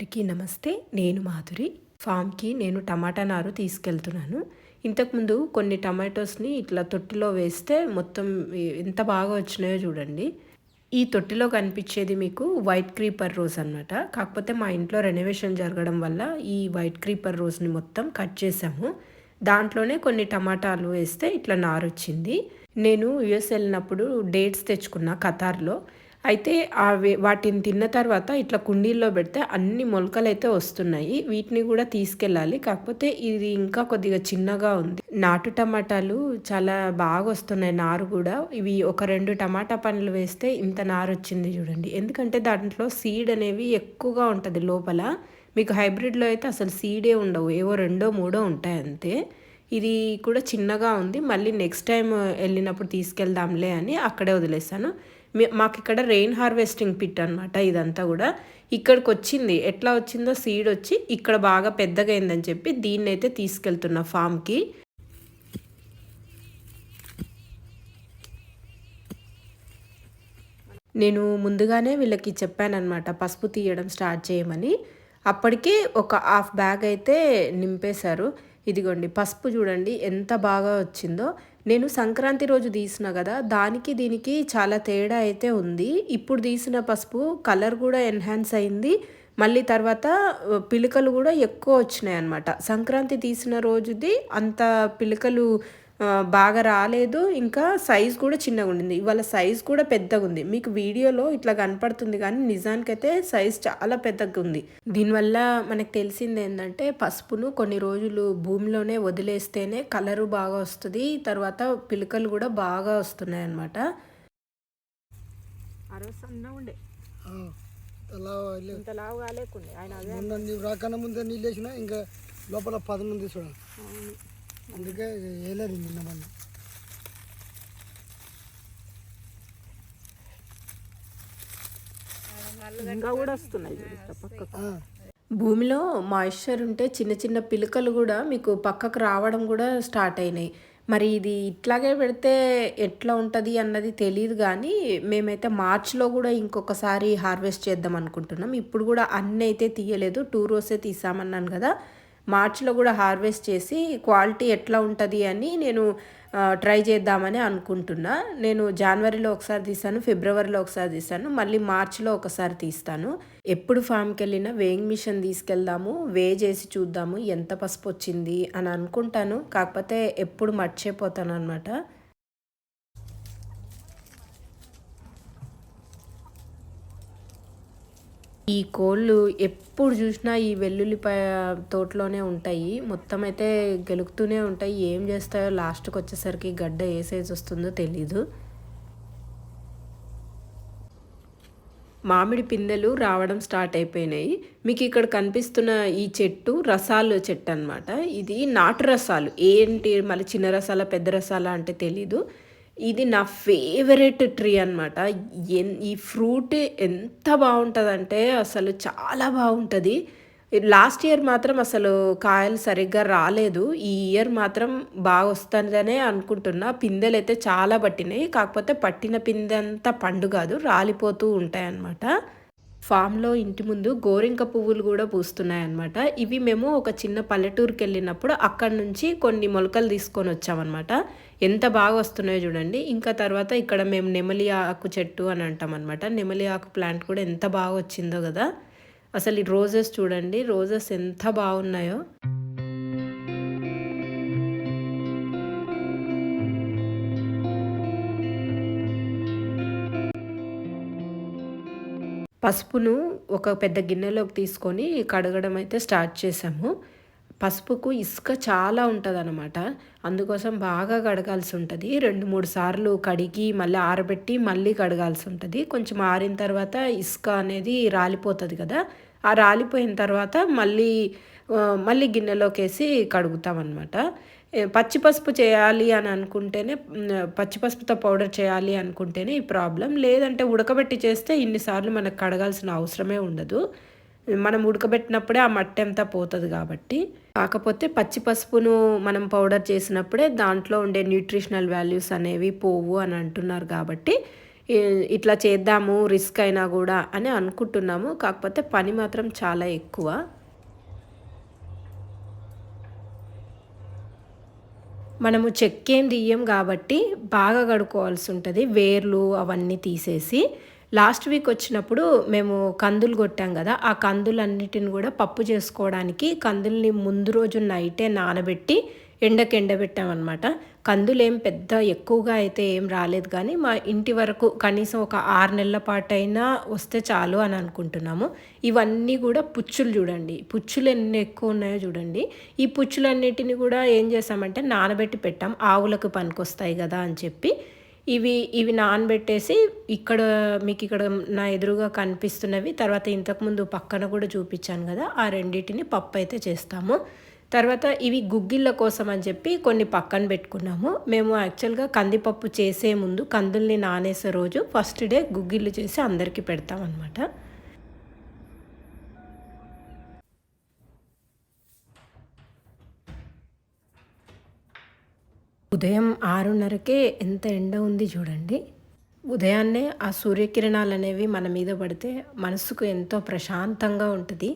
అందరికీ నమస్తే నేను మాధురి. ఫామ్కి నేను టమాటా నారు తీసుకెళ్తున్నాను. ఇంతకుముందు కొన్ని టమాటోస్ని ఇట్లా తొట్టిలో వేస్తే మొత్తం ఎంత బాగా వచ్చినాయో చూడండి. ఈ తొట్టిలో కనిపించేది మీకు వైట్ క్రీపర్ రోజ్ అనమాట కాకపోతే మా ఇంట్లో రెనోవేషన్ జరగడం వల్ల ఈ వైట్ క్రీపర్ రోజ్ని మొత్తం కట్ చేసాము. దాంట్లోనే కొన్ని టమాటాలు వేస్తే ఇట్లా నారు వచ్చింది నేను యుఎస్ వెళ్ళినప్పుడు డేట్స్ తెచ్చుకున్నా కతార్లో అయితే అవి వాటిని తిన్న తర్వాత ఇట్లా కుండీల్లో పెడితే అన్ని మొలకలు అయితే వస్తున్నాయి. వీటిని కూడా తీసుకెళ్ళాలి. కాకపోతే ఇది ఇంకా కొద్దిగా చిన్నగా ఉంది. నాటు టమాటాలు చాలా బాగా వస్తున్నాయి నారు కూడా. ఇవి ఒక రెండు టమాటా పండ్లు వేస్తే ఇంత నారు వచ్చింది చూడండి. ఎందుకంటే దాంట్లో సీడ్ అనేవి ఎక్కువగా ఉంటుంది లోపల. మీకు హైబ్రిడ్లో అయితే అసలు సీడే ఉండవు. ఏవో రెండో మూడో ఉంటాయి అంతే. ఇది కూడా చిన్నగా ఉంది. మళ్ళీ నెక్స్ట్ టైం వెళ్ళినప్పుడు తీసుకెళ్దాంలే అని అక్కడే వదిలేసాను. మాకు ఇక్కడ రెయిన్ హార్వెస్టింగ్ పిట్ అనమాట ఇదంతా కూడా. ఇక్కడికి వచ్చింది ఎట్లా వచ్చిందో సీడ్ వచ్చి ఇక్కడ బాగా పెద్దగా అయిందని చెప్పి దీన్ని అయితే తీసుకెళ్తున్నా ఫామ్కి నేను ముందుగానే వీళ్ళకి చెప్పానమాట పసుపు తీయడం స్టార్ట్ చేయమని. అప్పటికే ఒక హాఫ్ బ్యాగ్ అయితే నింపేశారు. ఇదిగోండి పసుపు చూడండి ఎంత బాగా వచ్చిందో. నేను సంక్రాంతి రోజు తీసిన కదా దానికి దీనికి చాలా తేడా అయితే ఉంది. ఇప్పుడు తీసిన పసుపు కలర్ కూడా ఎన్హాన్స్ అయింది. మళ్ళీ తర్వాత పిలకలు కూడా ఎక్కువ వచ్చినాయి అనమాట సంక్రాంతి తీసిన రోజుది అంత పిలకలు బాగా రాలేదు ఇంకా సైజ్ కూడా చిన్నగా ఉండింది. ఇవాళ సైజ్ కూడా పెద్దగా ఉంది. మీకు వీడియోలో ఇట్లా కనపడుతుంది కానీ నిజానికైతే సైజ్ చాలా పెద్దగా ఉంది. దీనివల్ల మనకు తెలిసింది ఏంటంటే పసుపును కొన్ని రోజులు భూమిలోనే వదిలేస్తేనే కలరు బాగా వస్తుంది. తర్వాత పిలకలు కూడా బాగా వస్తున్నాయి కాలేకుండే. ఆయన రాకన్నా ముందే నీళ్ళు వేసినా ఇంకా లోపల పదనుంది చూడండి. అందుకే వేయలేదు నిన్న మొన్న. ఇంకా కూడా వస్తున్నాయి భూమిలో మాయిశ్చర్ ఉంటే చిన్న చిన్న పిలకలు కూడా మీకు పక్కకు రావడం కూడా స్టార్ట్ అయినాయి. మరి ఇది ఇట్లాగే పెడితే ఎట్లా ఉంటుంది అన్నది తెలియదు కానీ మేమైతే మార్చ్లో కూడా ఇంకొకసారి హార్వెస్ట్ చేద్దాం అనుకుంటున్నాం. ఇప్పుడు కూడా అన్నీ అయితే తీయలేదు టూ రోసే తీసామన్నాను కదా. మార్చిలో కూడా హార్వెస్ట్ చేసి క్వాలిటీ ఎట్లా ఉంటుంది అని నేను ట్రై చేద్దామని అనుకుంటున్నా. నేను జనవరిలో ఒకసారి తీసాను ఫిబ్రవరిలో ఒకసారి తీస్తాను మళ్ళీ మార్చిలో ఒకసారి తీస్తాను. ఎప్పుడు ఫామ్కి వెళ్ళినా వేయింగ్ మిషన్ తీసుకెళ్దాము వే చేసి చూద్దాము ఎంత పసుపు వచ్చింది అని అనుకుంటాను. కాకపోతే ఎప్పుడు మర్చిపోతాను అనమాట ఈ కోళ్ళు ఎప్పుడు చూసినా ఈ వెల్లుల్లిపాయ తోటలోనే ఉంటాయి. మొత్తం అయితే గెలుగుతూనే ఉంటాయి. ఏం చేస్తాయో లాస్ట్కి వచ్చేసరికి గడ్డ ఏ సైజ్ వస్తుందో తెలీదు. మామిడి పిందెలు రావడం స్టార్ట్ అయిపోయినాయి. మీకు ఇక్కడ కనిపిస్తున్న ఈ చెట్టు రసాలు చెట్టు అనమాట ఇది నాటు రసాలు. ఏంటి మళ్ళీ చిన్న రసాల పెద్ద రసాల అంటే తెలీదు. ఇది నా ఫేవరెట్ ట్రీ అనమాట ఈ ఫ్రూట్ ఎంత బాగుంటుందంటే అసలు చాలా బాగుంటుంది. లాస్ట్ ఇయర్ మాత్రం అసలు కాయలు సరిగ్గా రాలేదు. ఈ ఇయర్ మాత్రం బాగా వస్తుందనే అనుకుంటున్నా. పిందెలు అయితే చాలా పట్టినాయి. కాకపోతే పట్టిన పిందె అంతా పండు కాదు రాలిపోతూ ఉంటాయి అన్నమాట ఫామ్లో ఇంటి ముందు గోరింక పువ్వులు కూడా పూస్తున్నాయి అన్నమాట ఇవి మేము ఒక చిన్న పల్లెటూరుకి వెళ్ళినప్పుడు అక్కడ నుంచి కొన్ని మొలకలు తీసుకొని వచ్చామన్నమాట. ఎంత బాగా వస్తున్నాయో చూడండి. ఇంకా తర్వాత ఇక్కడ మేము నెమలి ఆకు చెట్టు అని అంటాం అనమాట నెమలి ఆకు ప్లాంట్ కూడా ఎంత బాగా వచ్చిందో కదా. అసలు ఈ రోజెస్ చూడండి. రోజెస్ ఎంత బాగున్నాయో. పసుపును ఒక పెద్ద గిన్నెలోకి తీసుకొని కడగడం అయితే స్టార్ట్ చేసాము. పసుపుకు ఇసుక చాలా ఉంటుంది అనమాట అందుకోసం బాగా కడగాల్సి ఉంటుంది. రెండు మూడు సార్లు కడిగి మళ్ళీ ఆరబెట్టి మళ్ళీ కడగాల్సి ఉంటుంది. కొంచెం ఆరిన తర్వాత ఇసుక అనేది రాలిపోతుంది కదా ఆ రాలిపోయిన తర్వాత మళ్ళీ మళ్ళీ గిన్నెలోకి వేసి కడుగుతాం అనమాట పచ్చి పసుపు చేయాలి అని అనుకుంటేనే పచ్చి పసుపుతో పౌడర్ చేయాలి అనుకుంటేనే ఈ ప్రాబ్లం. లేదంటే ఉడకబెట్టి చేస్తే ఇన్నిసార్లు మనకు కడగాల్సిన అవసరమే ఉండదు. మనం ఉడకబెట్టినప్పుడే ఆ మట్టి అంతా పోతుంది కాబట్టి. కాకపోతే పచ్చి పసుపును మనం పౌడర్ చేసినప్పుడే దాంట్లో ఉండే న్యూట్రిషనల్ వాల్యూస్ అనేవి పోవు అని అంటున్నారు కాబట్టి ఇట్లా చేద్దాము రిస్క్ అయినా కూడా అని అనుకుంటున్నాము. కాకపోతే పని మాత్రం చాలా ఎక్కువ. మనము చెక్కేం తీయం కాబట్టి బాగా కడుక్కోవాల్సి ఉంటుంది. వేర్లు అవన్నీ తీసేసి లాస్ట్ వీక్ వచ్చినప్పుడు మేము కందులు కొట్టాం కదా ఆ కందులన్నిటిని కూడా పప్పు చేసుకోవడానికి కందుల్ని ముందు రోజు నైటే నానబెట్టి ఎండకి ఎండబెట్టామన్నమాట. కందులు ఏం పెద్ద ఎక్కువగా అయితే ఏం రాలేదు కానీ మా ఇంటి వరకు కనీసం ఒక ఆరు నెలల పాటు అయినా వస్తే చాలు అని అనుకుంటున్నాము. ఇవన్నీ కూడా పుచ్చులు చూడండి. పుచ్చులు ఎన్ని ఎక్కువ ఉన్నాయో చూడండి. ఈ పుచ్చులన్నిటిని కూడా ఏం చేసామంటే నానబెట్టి పెట్టాం. ఆవులకు పనికొస్తాయి కదా అని చెప్పి. ఇవి ఇవి నానబెట్టేసి ఇక్కడ మీకు ఇక్కడ నా ఎదురుగా కనిపిస్తున్నవి. తర్వాత ఇంతకుముందు పక్కన కూడా చూపించాను కదా ఆ రెండింటిని పప్పు అయితే చేస్తాము. తర్వాత ఇవి గుగ్గిళ్ళ కోసం అని చెప్పి కొన్ని పక్కన పెట్టుకున్నాము. మేము యాక్చువల్గా కందిపప్పు చేసే ముందు కందుల్ని నానేసే రోజు ఫస్ట్ డే గుగ్గిళ్ళు చేసి అందరికీ పెడతామన్నమాట. ఉదయం ఆరున్నరకే ఎంత ఎండ ఉంది చూడండి. ఉదయాన్నే ఆ సూర్యకిరణాలు అనేవి మన మీద పడితే మనసుకు ఎంతో ప్రశాంతంగా ఉంటుంది.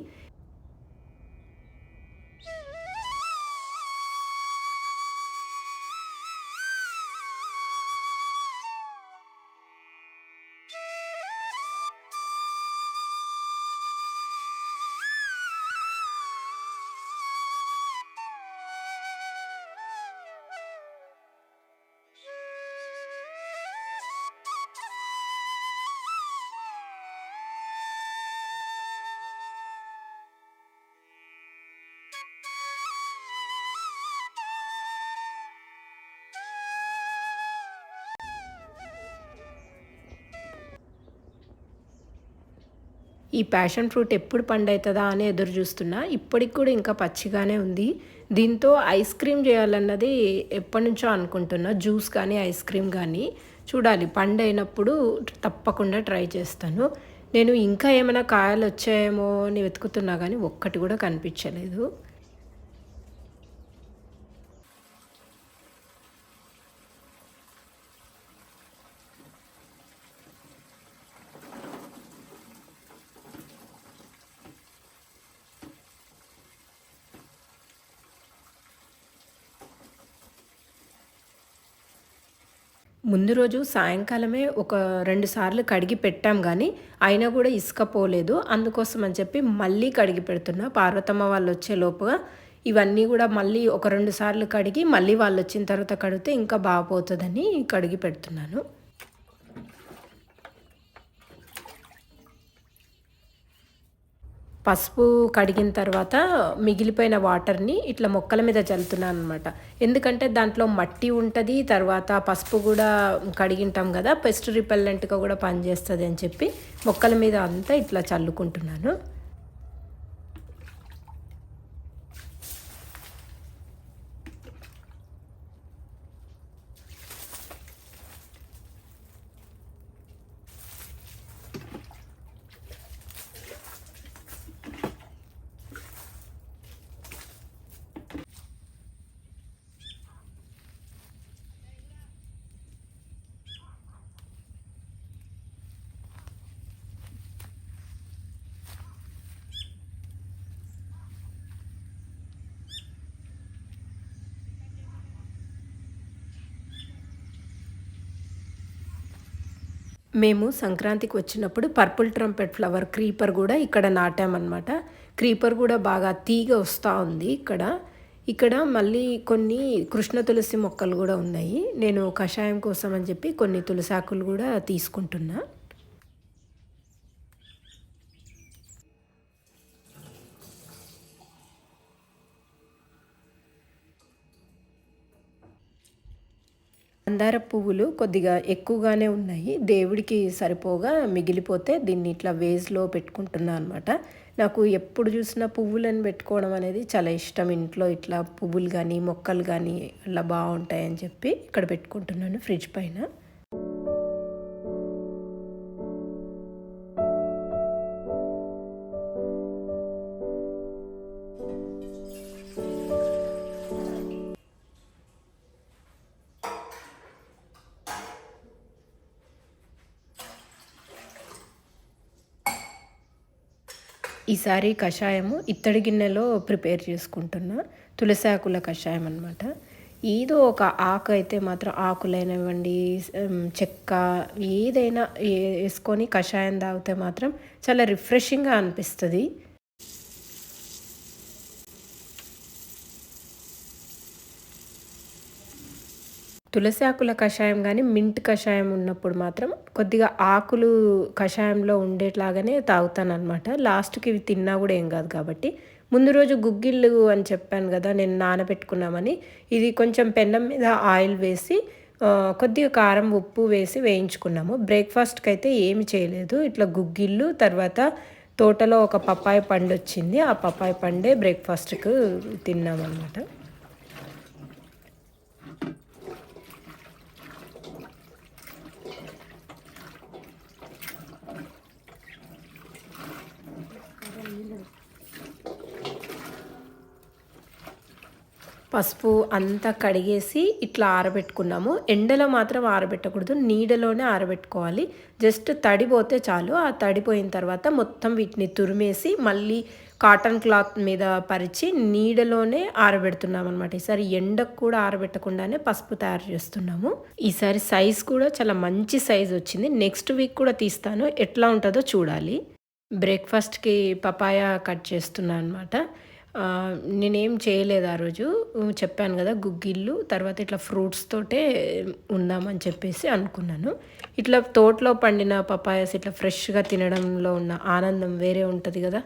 ఈ ప్యాషన్ ఫ్రూట్ ఎప్పుడు పండవుతుందా అని ఎదురు చూస్తున్నా ఇప్పటికి కూడా ఇంకా పచ్చిగానే ఉంది. దీంతో ఐస్ క్రీమ్ చేయాలన్నది ఎప్పటి నుంచో అనుకుంటున్నా జ్యూస్ కానీ ఐస్ క్రీమ్ కానీ. చూడాలి పండు అయినప్పుడు తప్పకుండా ట్రై చేస్తాను. నేను ఇంకా ఏమైనా కాయలు వచ్చాయేమో అని వెతుకుతున్నా కానీ ఒక్కటి కూడా కనిపించలేదు. ముందు రోజు సాయంకాలమే ఒక రెండు సార్లు కడిగి పెట్టాం కానీ అయినా కూడా ఇసుక పోలేదు. అందుకోసం అని చెప్పి మళ్ళీ కడిగి పెడుతున్నా. పార్వతమ్మ వాళ్ళు వచ్చే లోపుగా ఇవన్నీ కూడా మళ్ళీ ఒక రెండు సార్లు కడిగి మళ్ళీ వాళ్ళు వచ్చిన తర్వాత కడిగితే ఇంకా బాగా పోతుందని కడిగి పెడుతున్నాను. పసుపు కడిగిన తర్వాత మిగిలిపోయిన వాటర్ని ఇట్లా మొక్కల మీద చల్లుతున్నాను అనమాట ఎందుకంటే దాంట్లో మట్టి ఉంటుంది తర్వాత పసుపు కూడా కడిగింటాం కదా పెస్ట్ రిపెల్లెంట్గా కూడా పనిచేస్తుంది అని చెప్పి మొక్కల మీద అంతా ఇట్లా చల్లుకుంటున్నాను. మేము సంక్రాంతికి వచ్చినప్పుడు పర్పుల్ ట్రంపెట్ ఫ్లవర్ క్రీపర్ కూడా ఇక్కడ నాటామన్నమాట. క్రీపర్ కూడా బాగా తీగ వస్తూ ఉంది ఇక్కడ. ఇక్కడ మళ్ళీ కొన్ని కృష్ణ తులసి మొక్కలు కూడా ఉన్నాయి. నేను కషాయం కోసం అని చెప్పి కొన్ని తులసాకులు కూడా తీసుకుంటున్నా. మందార పువ్వులు కొద్దిగా ఎక్కువగానే ఉన్నాయి. దేవుడికి సరిపోగా మిగిలిపోతే దీన్ని ఇట్లా వేజ్లో పెట్టుకుంటున్నా అనమాట నాకు ఎప్పుడు చూసినా పువ్వులను పెట్టుకోవడం అనేది చాలా ఇష్టం. ఇంట్లో ఇట్లా పువ్వులు కానీ మొక్కలు కానీ అలా బాగుంటాయని చెప్పి ఇక్కడ పెట్టుకుంటున్నాను ఫ్రిడ్జ్ పైన. ఈసారి కషాయము ఇత్తడి గిన్నెలో ప్రిపేర్ చేసుకుంటున్నా. తులసి ఆకుల కషాయం అనమాట ఏదో ఒక ఆకు అయితే మాత్రం ఆకులైనవ్వండి చెక్క ఏదైనా వేసుకొని కషాయం తాగితే మాత్రం చాలా రిఫ్రెషింగ్గా అనిపిస్తుంది. తులసి ఆకుల కషాయం కానీ మింట్ కషాయం ఉన్నప్పుడు మాత్రం కొద్దిగా ఆకులు కషాయంలో ఉండేట్లాగానే తాగుతాను అనమాట లాస్ట్కి ఇవి తిన్నా కూడా ఏం కాదు కాబట్టి. ముందు రోజు గుగ్గిళ్ళు అని చెప్పాను కదా నేను నానబెట్టుకున్నామని. ఇది కొంచెం పెన్నం మీద ఆయిల్ వేసి కొద్దిగా కారం ఉప్పు వేసి వేయించుకున్నాము. బ్రేక్ఫాస్ట్కి అయితే ఏమి చేయలేదు. ఇట్లా గుగ్గిళ్ళు తర్వాత తోటలో ఒక పప్పాయ పండు వచ్చింది ఆ పప్పాయ పండే బ్రేక్ఫాస్ట్కు తిన్నామన్నమాట. పసుపు అంతా కడిగేసి ఇట్లా ఆరబెట్టుకున్నాము. ఎండలో మాత్రం ఆరబెట్టకూడదు. నీడలోనే ఆరబెట్టుకోవాలి. జస్ట్ తడిపోతే చాలు. ఆ తడిపోయిన తర్వాత మొత్తం వీటిని తురిమేసి మళ్ళీ కాటన్ క్లాత్ మీద పరిచి నీడలోనే ఆరబెడుతున్నాం అనమాట ఈసారి ఎండకు కూడా ఆరబెట్టకుండానే పసుపు తయారు చేస్తున్నాము. ఈసారి సైజ్ కూడా చాలా మంచి సైజ్ వచ్చింది. నెక్స్ట్ వీక్ కూడా తీస్తాను. ఎట్లా ఉంటుందో చూడాలి. బ్రేక్ఫాస్ట్కి పపాయ కట్ చేస్తున్నాను అనమాట నేనేం చేయలేదు ఆ రోజు. చెప్పాను కదా గుగ్గిళ్ళు తర్వాత ఇట్లా ఫ్రూట్స్ తోటే ఉందామని చెప్పేసి అనుకున్నాను. ఇట్లా తోటలో పండిన పపాయస్ ఇట్లా ఫ్రెష్గా తినడంలో ఉన్న ఆనందం వేరే ఉంటుంది కదా.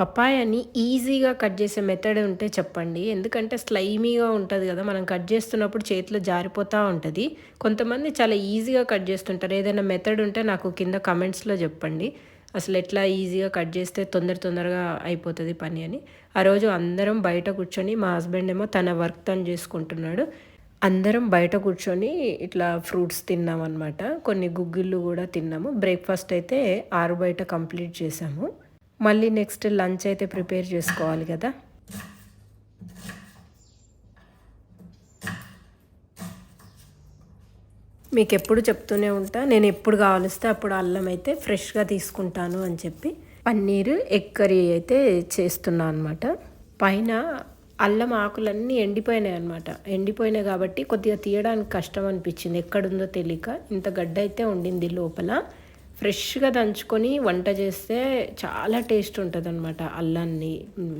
పపాయాని ఈజీగా కట్ చేసే మెథడ్ ఉంటే చెప్పండి. ఎందుకంటే స్లైమీగా ఉంటుంది కదా మనం కట్ చేస్తున్నప్పుడు చేతిలో జారిపోతూ ఉంటుంది. కొంతమంది చాలా ఈజీగా కట్ చేస్తుంటారు. ఏదైనా మెథడ్ ఉంటే నాకు కింద కమెంట్స్లో చెప్పండి. అసలు ఎట్లా ఈజీగా కట్ చేస్తే తొందర తొందరగా అయిపోతుంది పని అని. ఆ రోజు అందరం బయట కూర్చొని మా హస్బెండ్ ఏమో తన వర్క్ తను చేసుకుంటున్నాడు. అందరం బయట కూర్చొని ఇట్లా ఫ్రూట్స్ తిన్నాం అనమాట కొన్ని గుగ్గిళ్ళు కూడా తిన్నాము. బ్రేక్ఫాస్ట్ అయితే ఆరు బయట కంప్లీట్ చేసాము. మళ్ళీ నెక్స్ట్ లంచ్ అయితే ప్రిపేర్ చేసుకోవాలి కదా. మీకు ఎప్పుడు చెప్తూనే ఉంటా నేను ఎప్పుడు కావలిస్తే అప్పుడు అల్లం అయితే ఫ్రెష్గా తీసుకుంటాను అని చెప్పి పన్నీరు ఎగ్ కర్రీ అయితే చేస్తున్నా అనమాట పైన అల్లం ఆకులన్నీ ఎండిపోయినాయి అనమాట ఎండిపోయినాయి కాబట్టి కొద్దిగా తీయడానికి కష్టం అనిపించింది. ఎక్కడుందో తెలియక ఇంత గడ్డ అయితే ఉండింది లోపల. ఫ్రెష్గా దంచుకొని వంట చేస్తే చాలా టేస్ట్ ఉంటుంది అనమాట అల్లాన్ని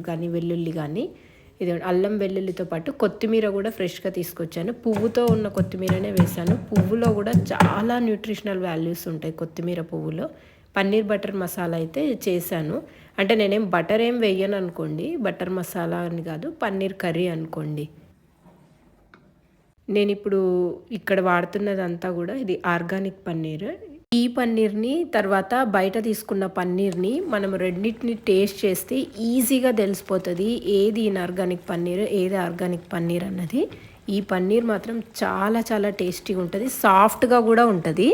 కానీ వెల్లుల్లి కానీ. ఇది అల్లం వెల్లుల్లితో పాటు కొత్తిమీర కూడా ఫ్రెష్గా తీసుకొచ్చాను. పువ్వుతో ఉన్న కొత్తిమీరనే వేశాను. పువ్వులో కూడా చాలా న్యూట్రిషనల్ వాల్యూస్ ఉంటాయి కొత్తిమీర పువ్వులో. పన్నీర్ బటర్ మసాలా అయితే చేశాను. అంటే నేనేం బటర్ ఏం వేయను అనుకోండి బటర్ మసాలా అని కాదు పన్నీర్ కర్రీ అనుకోండి. నేను ఇప్పుడు ఇక్కడ వాడుతున్నదంతా కూడా ఇది ఆర్గానిక్ పన్నీర్. ఈ పన్నీర్ని తర్వాత బయట తీసుకున్న పన్నీర్ని మనం రెండింటిని టేస్ట్ చేస్తే ఈజీగా తెలిసిపోతుంది ఏది ఇన్ఆర్గానిక్ పన్నీర్ ఏది ఆర్గానిక్ పన్నీర్ అన్నది. ఈ పన్నీర్ మాత్రం చాలా చాలా టేస్టీగా ఉంటుంది సాఫ్ట్గా కూడా ఉంటుంది.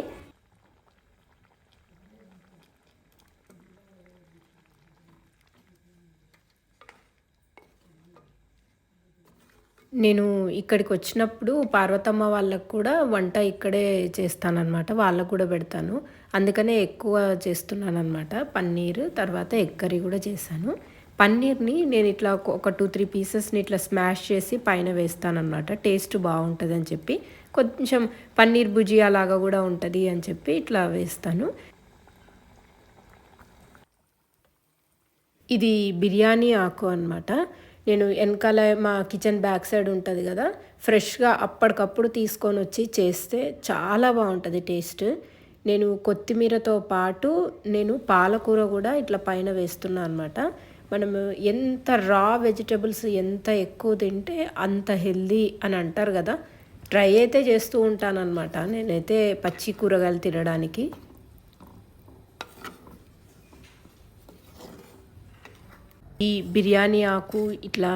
నేను ఇక్కడికి వచ్చినప్పుడు పార్వతమ్మ వాళ్ళకు కూడా వంట ఇక్కడే చేస్తానన్నమాట. వాళ్ళకు కూడా పెడతాను. అందుకనే ఎక్కువ చేస్తున్నాను అనమాట పన్నీర్ తర్వాత ఎగ్ కర్రీ కూడా చేశాను. పన్నీర్ని నేను ఇట్లా ఒక- ఒక టూ త్రీ పీసెస్ని ఇట్లా స్మాష్ చేసి పైన వేస్తానన్నమాట. టేస్ట్ బాగుంటుంది అని చెప్పి కొంచెం పన్నీర్ భుజియా లాగా కూడా ఉంటుంది అని చెప్పి ఇట్లా వేస్తాను. ఇది బిర్యానీ ఆకు అనమాట నేను వెనకాల మా కిచెన్ బ్యాక్ సైడ్ ఉంటుంది కదా ఫ్రెష్గా అప్పటికప్పుడు తీసుకొని వచ్చి చేస్తే చాలా బాగుంటుంది టేస్ట్. నేను కొత్తిమీరతో పాటు నేను పాలకూర కూడా ఇట్లా పైన వేస్తున్నా అనమాట మనము ఎంత రా వెజిటబుల్స్ ఎంత ఎక్కువ తింటే అంత హెల్దీ అని అంటారు కదా ట్రై అయితే చేస్తూ ఉంటానన్నమాట. నేనైతే పచ్చి కూరగాయలు తినడానికి. ఈ బిర్యానీ ఆకు ఇట్లా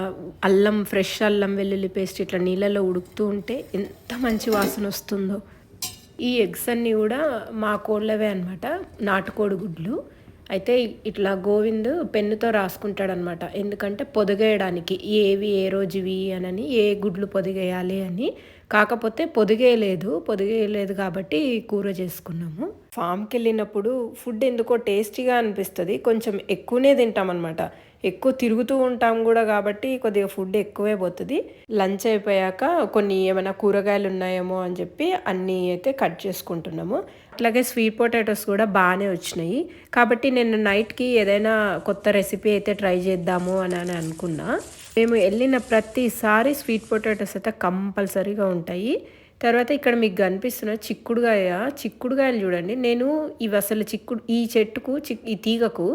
అల్లం ఫ్రెష్ అల్లం వెల్లుల్లి పేస్ట్ ఇట్లా నీళ్ళలో ఉడుకుతూ ఉంటే ఎంత మంచి వాసన వస్తుందో. ఈ ఎగ్స్ అన్నీ కూడా మా కోళ్ళవే అనమాట నాటుకోడి గుడ్లు. అయితే ఇట్లా గోవింద్ పెన్నుతో రాసుకుంటాడనమాట ఎందుకంటే పొదిగేయడానికి ఏవి ఏ రోజువి అనని ఏ గుడ్లు పొదిగేయాలి అని. కాకపోతే పొదిగేయలేదు పొదిగేయలేదు కాబట్టి కూర చేసుకున్నాము. ఫామ్కి వెళ్ళినప్పుడు ఫుడ్ ఎందుకో టేస్టీగా అనిపిస్తుంది కొంచెం ఎక్కువనే తింటామన్నమాట. ఎక్కువ తిరుగుతూ ఉంటాం కూడా కాబట్టి కొద్దిగా ఫుడ్ ఎక్కువే పోతుంది. లంచ్ అయిపోయాక కొన్ని ఏమైనా కూరగాయలు ఉన్నాయేమో అని చెప్పి అన్నీ అయితే కట్ చేసుకుంటున్నాము. అట్లాగే స్వీట్ పొటాటోస్ కూడా బాగానే వచ్చినాయి. కాబట్టి నేను నైట్కి ఏదైనా కొత్త రెసిపీ అయితే ట్రై చేద్దాము అని అని అనుకున్నా. మేము వెళ్ళిన ప్రతిసారి స్వీట్ పొటాటోస్ అయితే కంపల్సరీగా ఉంటాయి. తర్వాత ఇక్కడ మీకు కనిపిస్తున్న చిక్కుడుగాయ చిక్కుడుగాయలు చూడండి. నేను ఇవి అసలు చిక్కుడు ఈ చెట్టుకు చిక్ ఈ తీగకు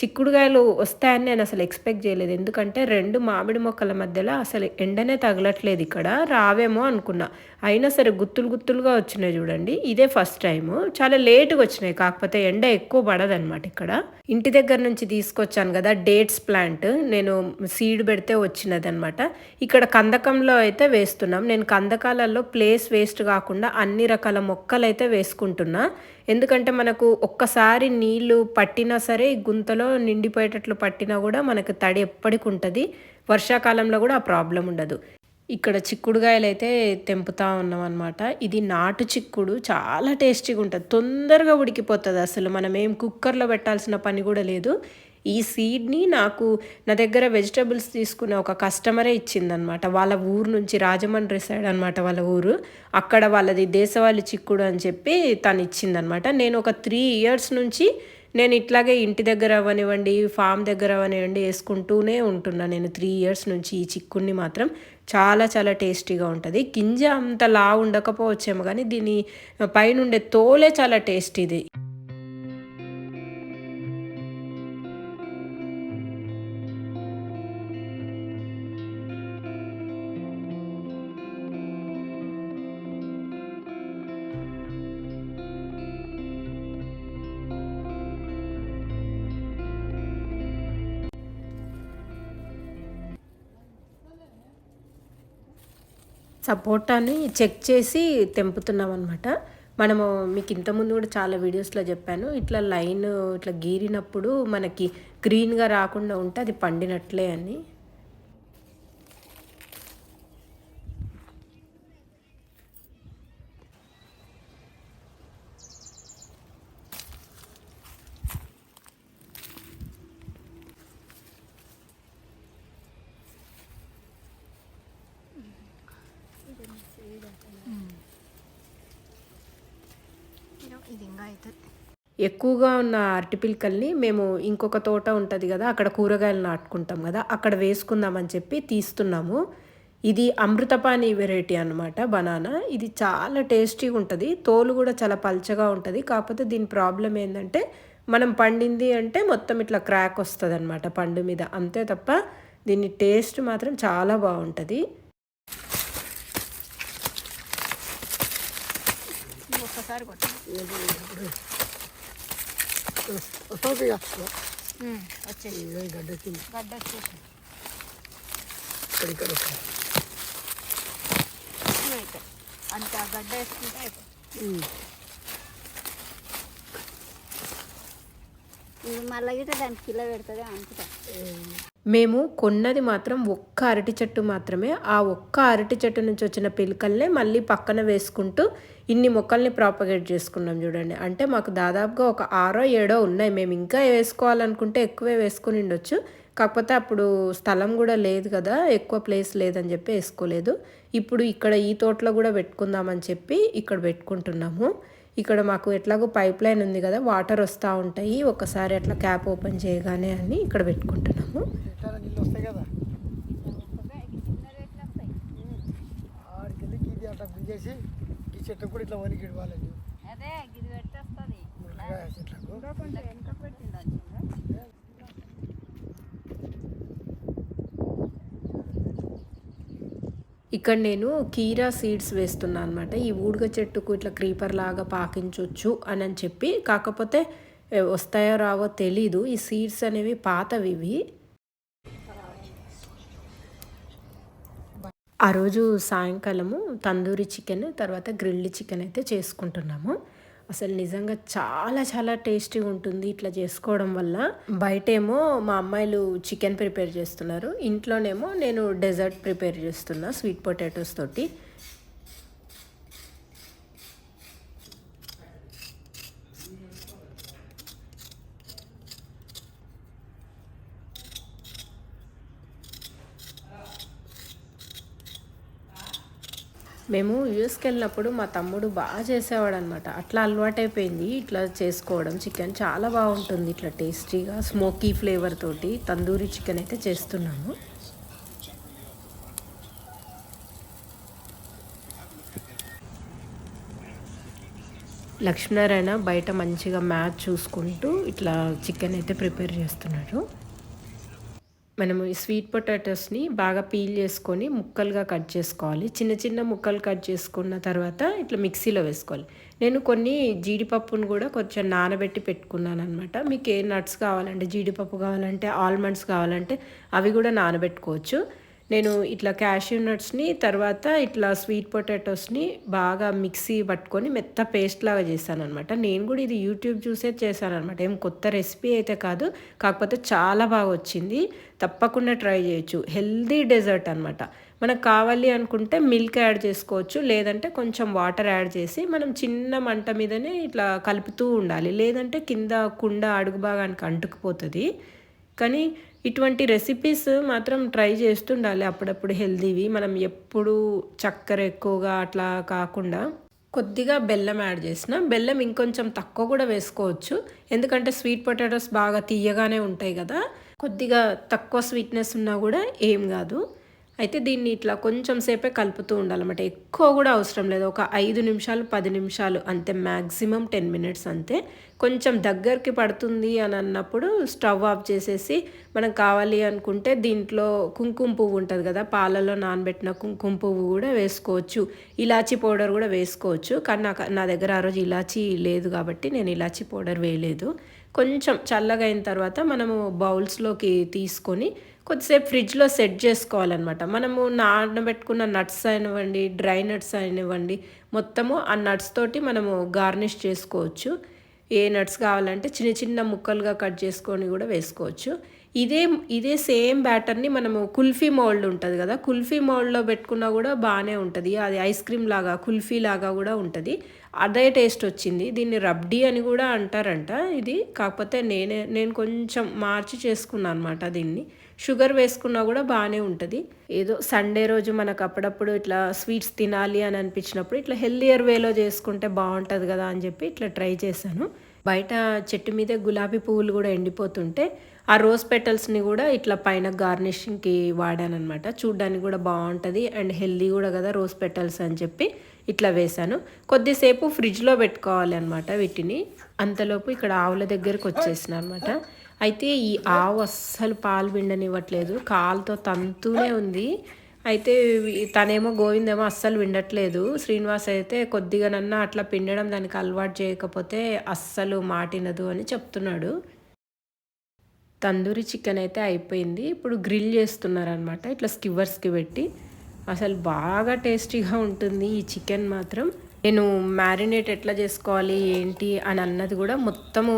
చిక్కుడుగాయలు వస్తాయని నేను అసలు ఎక్స్పెక్ట్ చేయలేదు. ఎందుకంటే రెండు మామిడి మొక్కల మధ్యలో అసలు ఎండనే తగలట్లేదు ఇక్కడ. రావేమో అనుకున్నా. అయినా సరే గుత్తులు గుత్తులుగా వచ్చినాయి చూడండి. ఇదే ఫస్ట్ టైము. చాలా లేటుగా వచ్చినాయి. కాకపోతే ఎండ ఎక్కువ పడదనమాట ఇక్కడ. ఇంటి దగ్గర నుంచి తీసుకొచ్చాను కదా డేట్స్ ప్లాంట్. నేను సీడ్ పెడితే వచ్చినది అనమాట ఇక్కడ కందకంలో అయితే వేస్తున్నాం. నేను కందకాలలో ప్లేస్ వేస్ట్ కాకుండా అన్ని రకాల మొక్కలు అయితే వేసుకుంటున్నా. ఎందుకంటే మనకు ఒక్కసారి నీళ్ళు పట్టినా సరే గుంతలో నిండిపోయేటట్లు పట్టినా కూడా మనకు తడి ఎప్పటికి ఉంటుంది. వర్షాకాలంలో కూడా ఆ ప్రాబ్లం ఉండదు. ఇక్కడ చిక్కుడుగాయలు అయితే తెంపుతా ఉన్నాం అనమాట ఇది నాటు చిక్కుడు చాలా టేస్టీగా ఉంటుంది తొందరగా ఉడికిపోతుంది అసలు. మనం ఏం కుక్కర్లో పెట్టాల్సిన పని కూడా లేదు. ఈ సీడ్ని నాకు నా దగ్గర వెజిటబుల్స్ తీసుకునే ఒక కస్టమరే ఇచ్చిందనమాట వాళ్ళ ఊరు నుంచి రాజమండ్రి సైడ్ అనమాట వాళ్ళ ఊరు. అక్కడ వాళ్ళది దేశవాళి చిక్కుడు అని చెప్పి తను ఇచ్చిందనమాట నేను ఒక త్రీ ఇయర్స్ నుంచి నేను ఇట్లాగే ఇంటి దగ్గర అవనివ్వండి ఫామ్ దగ్గర అవనివ్వండి వేసుకుంటూనే ఉంటున్నా. నేను త్రీ ఇయర్స్ నుంచి ఈ చిక్కుడిని మాత్రం చాలా చాలా టేస్టీగా ఉంటుంది. గింజ అంత లా ఉండకపోవచ్చేమో కానీ దీని పైనుండే తోలే చాలా టేస్టీది. సపోటాని చెక్ చేసి తెంపుతున్నాం అనమాట మనము మీకు ఇంతకుముందు కూడా చాలా వీడియోస్లో చెప్పాను. ఇట్లా లైన్ ఇట్లా గీరినప్పుడు మనకి గ్రీన్గా రాకుండా ఉంటే అది పండినట్లే అని. ఇది ఇంకా అవుతుంది ఎక్కువగా ఉన్న అరటి పిలకల్ని మేము ఇంకొక తోట ఉంటుంది కదా అక్కడ కూరగాయలు నాటుకుంటాం కదా అక్కడ వేసుకుందామని చెప్పి తీస్తున్నాము. ఇది అమృతపాణి వెరైటీ అనమాట బనానా. ఇది చాలా టేస్టీగా ఉంటుంది తోలు కూడా చాలా పల్చగా ఉంటుంది. కాకపోతే దీని ప్రాబ్లం ఏంటంటే మనం పండింది అంటే మొత్తం ఇట్లా క్రాక్ వస్తుంది అనమాట పండు మీద. అంతే తప్ప దీని టేస్ట్ మాత్రం చాలా బాగుంటుంది. ఒక్కసారి కొట్టు వస్తావు ఇక వచ్చేసి గడ్డ వచ్చింది గడ్డ వచ్చేసి ఇక్కడ అంత ఆ గడ్డ వేసుకుంటే అయిపోతుంది మళ్ళీ గిట్ట దానికి కిలో పెడుతుంది అనుకుంటా మేము కొన్నది మాత్రం ఒక్క అరటి చెట్టు మాత్రమే. ఆ ఒక్క అరటి చెట్టు నుంచి వచ్చిన పిలకల్నే మళ్ళీ పక్కన వేసుకుంటూ ఇన్ని మొక్కల్ని ప్రాపగేట్ చేసుకున్నాం చూడండి. అంటే మాకు దాదాపుగా ఒక ఆరో ఏడో ఉన్నాయి. మేము ఇంకా వేసుకోవాలనుకుంటే ఎక్కువే వేసుకుని ఉండొచ్చు. కాకపోతే అప్పుడు స్థలం కూడా లేదు కదా ఎక్కువ ప్లేస్ లేదని చెప్పి వేసుకోలేదు. ఇప్పుడు ఇక్కడ ఈ తోటలో కూడా పెట్టుకుందామని చెప్పి ఇక్కడ పెట్టుకుంటున్నాము. ఇక్కడ మాకు ఎట్లాగో పైప్ లైన్ ఉంది కదా వాటర్ వస్తూ ఉంటాయి. ఒకసారి అట్లా క్యాప్ ఓపెన్ చేయగానే అని ఇక్కడ పెట్టుకుంటున్నాము. వస్తాయి కదా. ఆడికి వెళ్ళి గీది అట్లా గుంజేసి ఈ చెట్టు కూడా ఇట్లా వనికి ఇవ్వాలని అదే ఇది పెట్టేస్తుంది. మునక్కాయ చెట్లకు. కొంచెం వెనక పెట్టింది ఇక్కడ నేను కీరా సీడ్స్ వేస్తున్నా అనమాట ఈ ఊడుగ చెట్టుకు ఇట్లా క్రీపర్ లాగా పాకించవచ్చు అని అని చెప్పి కాకపోతే వస్తాయో రావో తెలీదు. ఈ సీడ్స్ అనేవి పాతవి ఇవి ఆ రోజు సాయంకాలము తందూరి చికెన్ తర్వాత గ్రిల్డ్ చికెన్ అయితే చేసుకుంటున్నాము. అసలు నిజంగా చాలా చాలా టేస్టీగా ఉంటుంది ఇట్లా చేసుకోవడం వల్ల. బయటేమో మా అమ్మాయిలు చికెన్ ప్రిపేర్ చేస్తున్నారు. ఇంట్లోనేమో నేను డెజర్ట్ ప్రిపేర్ చేస్తున్నా స్వీట్ పొటాటోస్ తోటి. మేము యూఎస్కి వెళ్ళినప్పుడు మా తమ్ముడు బాగా చేసేవాడు అనమాట అట్లా అలవాటైపోయింది. ఇట్లా చేసుకోవడం చికెన్ చాలా బాగుంటుంది. ఇట్లా టేస్టీగా స్మోకీ ఫ్లేవర్ తోటి తందూరి చికెన్ అయితే చేస్తున్నాము. లక్ష్మీనారాయణ బయట మంచిగా మ్యాచ్ చూసుకుంటూ ఇట్లా చికెన్ అయితే ప్రిపేర్ చేస్తున్నాడు. మనము ఈ స్వీట్ పొటాటోస్ని బాగా పీల్ చేసుకొని ముక్కలుగా కట్ చేసుకోవాలి. చిన్న చిన్న ముక్కలు కట్ చేసుకున్న తర్వాత ఇట్లా మిక్సీలో వేసుకోవాలి. నేను కొన్ని జీడిపప్పును కూడా కొంచెం నానబెట్టి పెట్టుకున్నాను అనమాట మీకు ఏ నట్స్ కావాలంటే జీడిపప్పు కావాలంటే ఆల్మండ్స్ కావాలంటే అవి కూడా నానబెట్టుకోవచ్చు. నేను ఇట్లా క్యాష్యూ నట్స్ని తర్వాత ఇట్లా స్వీట్ పొటాటోస్ని బాగా మిక్సీ పట్టుకొని మెత్త పేస్ట్ లాగా చేశాను అనమాట నేను కూడా ఇది యూట్యూబ్ చూసే చేశాను అనమాట ఏం కొత్త రెసిపీ అయితే కాదు కాకపోతే చాలా బాగా వచ్చింది. తప్పకుండా ట్రై చేయొచ్చు. హెల్దీ డెజర్ట్ అనమాట మనకు కావాలి అనుకుంటే మిల్క్ యాడ్ చేసుకోవచ్చు లేదంటే కొంచెం వాటర్ యాడ్ చేసి మనం చిన్న మంట మీదనే ఇట్లా కలుపుతూ ఉండాలి. లేదంటే కింద కుండ అడుగు భాగానికి అంటుకుపోతుంది. కానీ ఇటువంటి రెసిపీస్ మాత్రం ట్రై చేస్తుండాలి అప్పుడప్పుడు హెల్దీవి మనం ఎప్పుడు చక్కెర ఎక్కువగా అట్లా కాకుండా కొద్దిగా బెల్లం యాడ్ చేసిన బెల్లం ఇంకొంచెం తక్కువ కూడా వేసుకోవచ్చు. ఎందుకంటే స్వీట్ పొటాటోస్ బాగా తీయగానే ఉంటాయి కదా. కొద్దిగా తక్కువ స్వీట్నెస్ ఉన్నా కూడా ఏం కాదు. అయితే దీన్ని ఇట్లా కొంచెం సేపే కలుపుతూ ఉండాలన్నమాట. ఎక్కువ కూడా అవసరం లేదు. ఒక ఐదు నిమిషాలు పది నిమిషాలు అంతే మ్యాక్సిమం టెన్ మినిట్స్ అంతే. కొంచెం దగ్గరికి పడుతుంది అని అన్నప్పుడు స్టవ్ ఆఫ్ చేసేసి మనం కావాలి అనుకుంటే దీంట్లో కుంకుమ పువ్వు ఉంటుంది కదా పాలలో నానబెట్టిన కుంకుమ పువ్వు కూడా వేసుకోవచ్చు. ఇలాచీ పౌడర్ కూడా వేసుకోవచ్చు. కానీ నాకు నా దగ్గర ఆ రోజు ఇలాచీ లేదు కాబట్టి నేను ఇలాచీ పౌడర్ వేయలేదు. కొంచెం చల్లగా అయిన తర్వాత మనము బౌల్స్లోకి తీసుకొని కొద్దిసేపు ఫ్రిడ్జ్లో సెట్ చేసుకోవాలన్నమాట. మనము నానబెట్టుకున్న నట్స్ అయినివ్వండి డ్రై నట్స్ అయినివ్వండి మొత్తము ఆ నట్స్ తోటి మనము గార్నిష్ చేసుకోవచ్చు. ఏ నట్స్ కావాలంటే చిన్న చిన్న ముక్కలుగా కట్ చేసుకొని కూడా వేసుకోవచ్చు. ఇదే ఇదే సేమ్ బ్యాటర్ని మనము కుల్ఫీ మోల్డ్ ఉంటుంది కదా కుల్ఫీ మోల్డ్లో పెట్టుకున్నా కూడా బాగానే ఉంటుంది. అది ఐస్ క్రీమ్ లాగా కుల్ఫీ లాగా కూడా ఉంటుంది. అదే టేస్ట్ వచ్చింది. దీన్ని రబ్డీ అని కూడా అంటారంట. ఇది కాకపోతే నేనే నేను కొంచెం మార్చి చేసుకున్నాను అనమాట దీన్ని. షుగర్ వేసుకున్నా కూడా బాగానే ఉంటుంది. ఏదో సండే రోజు మనకు అప్పుడప్పుడు ఇట్లా స్వీట్స్ తినాలి అని అనిపించినప్పుడు ఇట్లా హెల్దియర్ వేలో చేసుకుంటే బాగుంటుంది కదా అని చెప్పి ఇట్లా ట్రై చేశాను. బయట చెట్టు మీదే గులాబీ పువ్వులు కూడా ఎండిపోతుంటే ఆ రోజ్ పెటల్స్ని కూడా ఇట్లా పైన గార్నిషింగ్కి వాడానమాట చూడ్డానికి కూడా బాగుంటుంది అండ్ హెల్దీ కూడా కదా రోజ్ పెటల్స్ అని చెప్పి. ఇట్లా వేశాను. కొద్దిసేపు ఫ్రిడ్జ్లో పెట్టుకోవాలి అనమాట వీటిని. అంతలోపు ఇక్కడ ఆవుల దగ్గరకు వచ్చేసిన అనమాట అయితే ఈ ఆవు అస్సలు పాలు పిండనివ్వట్లేదు. కాలుతో తంతూనే ఉంది. అయితే తనేమో గోవిందేమో అస్సలు విండట్లేదు శ్రీనివాస్ అయితే కొద్దిగానన్నా అట్లా పిండడం దానికి అలవాటు చేయకపోతే అస్సలు మాటినదు అని చెప్తున్నాడు. తందూరి చికెన్ అయితే అయిపోయింది. ఇప్పుడు గ్రిల్ చేస్తున్నారనమాట ఇట్లా స్కివర్స్కి పెట్టి. అసలు బాగా టేస్టీగా ఉంటుంది ఈ చికెన్ మాత్రం. నేను మ్యారినేట్ ఎట్లా చేసుకోవాలి ఏంటి అని అన్నది కూడా మొత్తము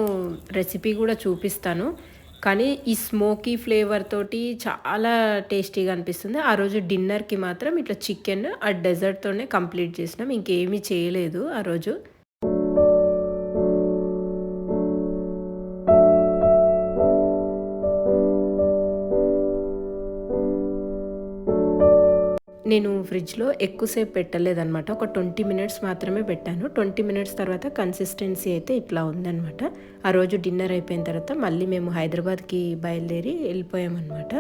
రెసిపీ కూడా చూపిస్తాను. కానీ ఈ స్మోకీ ఫ్లేవర్ తోటి చాలా టేస్టీగా అనిపిస్తుంది. ఆ రోజు డిన్నర్కి మాత్రం ఇట్లా చికెన్ ఆ డెజర్ట్తోనే కంప్లీట్ చేసినాం. ఇంకేమీ చేయలేదు ఆ రోజు. నేను ఫ్రిడ్జ్లో ఎక్కువసేపు పెట్టలేదనమాట ఒక ట్వంటీ మినిట్స్ మాత్రమే పెట్టాను. ట్వంటీ మినిట్స్ తర్వాత కన్సిస్టెన్సీ అయితే ఇట్లా ఉందనమాట ఆ రోజు డిన్నర్ అయిపోయిన తర్వాత మళ్ళీ మేము హైదరాబాద్కి బయలుదేరి వెళ్ళిపోయామన్నమాట.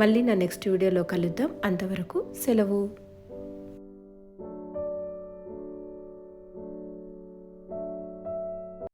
మళ్ళీ నా నెక్స్ట్ వీడియోలో కలుద్దాం. అంతవరకు సెలవు.